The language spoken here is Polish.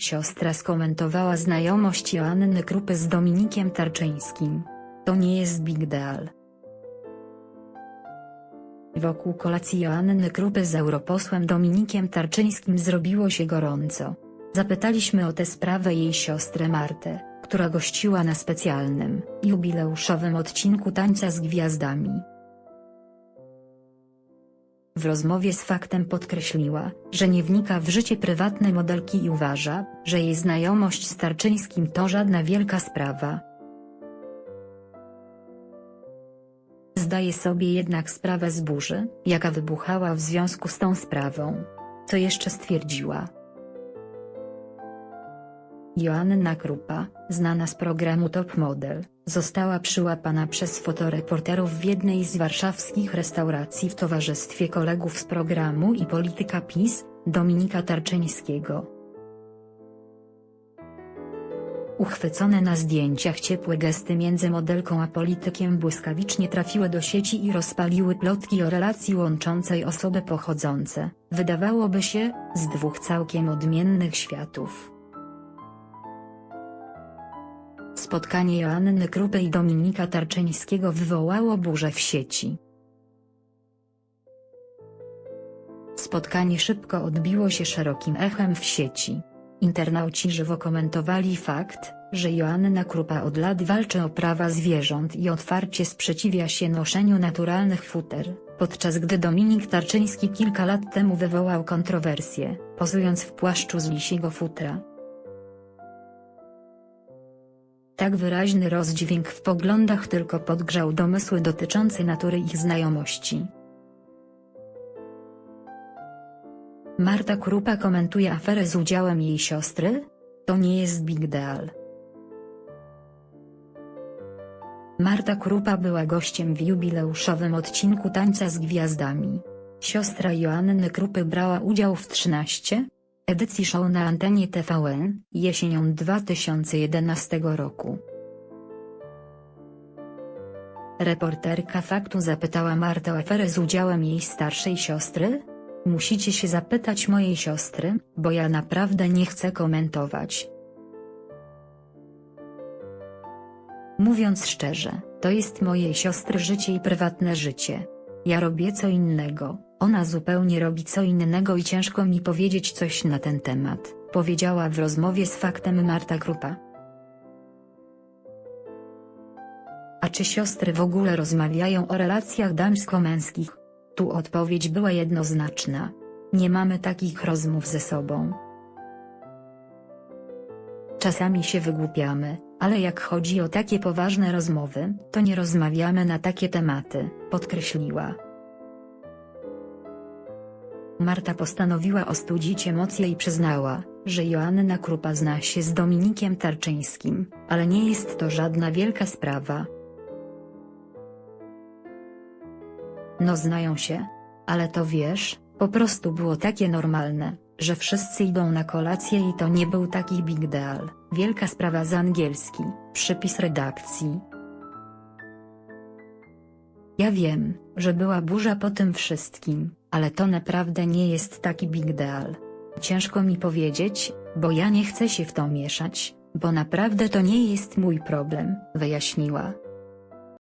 Siostra skomentowała znajomość Joanny Krupy z Dominikiem Tarczyńskim. To nie jest big deal. Wokół kolacji Joanny Krupy z europosłem Dominikiem Tarczyńskim zrobiło się gorąco. Zapytaliśmy o tę sprawę jej siostrę Martę, która gościła na specjalnym, jubileuszowym odcinku Tańca z Gwiazdami. W rozmowie z faktem podkreśliła, że nie wnika w życie prywatne modelki i uważa, że jej znajomość z Tarczyńskim to żadna wielka sprawa. Zdaje sobie jednak sprawę z burzy, jaka wybuchała w związku z tą sprawą. Co jeszcze stwierdziła? Joanna Krupa, znana z programu Top Model, została przyłapana przez fotoreporterów w jednej z warszawskich restauracji w towarzystwie kolegów z programu i polityka PiS, Dominika Tarczyńskiego. Uchwycone na zdjęciach ciepłe gesty między modelką a politykiem błyskawicznie trafiły do sieci i rozpaliły plotki o relacji łączącej osoby pochodzące, wydawałoby się, z dwóch całkiem odmiennych światów. Spotkanie Joanny Krupy i Dominika Tarczyńskiego wywołało burzę w sieci. Spotkanie szybko odbiło się szerokim echem w sieci. Internauci żywo komentowali fakt, że Joanna Krupa od lat walczy o prawa zwierząt i otwarcie sprzeciwia się noszeniu naturalnych futer, podczas gdy Dominik Tarczyński kilka lat temu wywołał kontrowersję, pozując w płaszczu z lisiego futra. Tak wyraźny rozdźwięk w poglądach tylko podgrzał domysły dotyczące natury ich znajomości. Marta Krupa komentuje aferę z udziałem jej siostry? To nie jest big deal. Marta Krupa była gościem w jubileuszowym odcinku Tańca z Gwiazdami. Siostra Joanny Krupy brała udział w 13 edycji show na antenie TVN, jesienią 2011 roku. Reporterka faktu zapytała Martę o z udziałem jej starszej siostry? Musicie się zapytać mojej siostry, bo ja naprawdę nie chcę komentować. Mówiąc szczerze, to jest mojej siostry życie i prywatne życie. Ja robię co innego, ona zupełnie robi co innego i ciężko mi powiedzieć coś na ten temat, powiedziała w rozmowie z faktem Marta Krupa. A czy siostry w ogóle rozmawiają o relacjach damsko-męskich? Tu odpowiedź była jednoznaczna. Nie mamy takich rozmów ze sobą. Czasami się wygłupiamy, ale jak chodzi o takie poważne rozmowy, to nie rozmawiamy na takie tematy, podkreśliła. Marta postanowiła ostudzić emocje i przyznała, że Joanna Krupa zna się z Dominikiem Tarczyńskim, ale nie jest to żadna wielka sprawa. No znają się. Ale to wiesz, po prostu było takie normalne, że wszyscy idą na kolację i to nie był taki big deal. Wielka sprawa z angielski, przypis redakcji. Ja wiem, że była burza po tym wszystkim, ale to naprawdę nie jest taki big deal. Ciężko mi powiedzieć, bo ja nie chcę się w to mieszać, bo naprawdę to nie jest mój problem, wyjaśniła.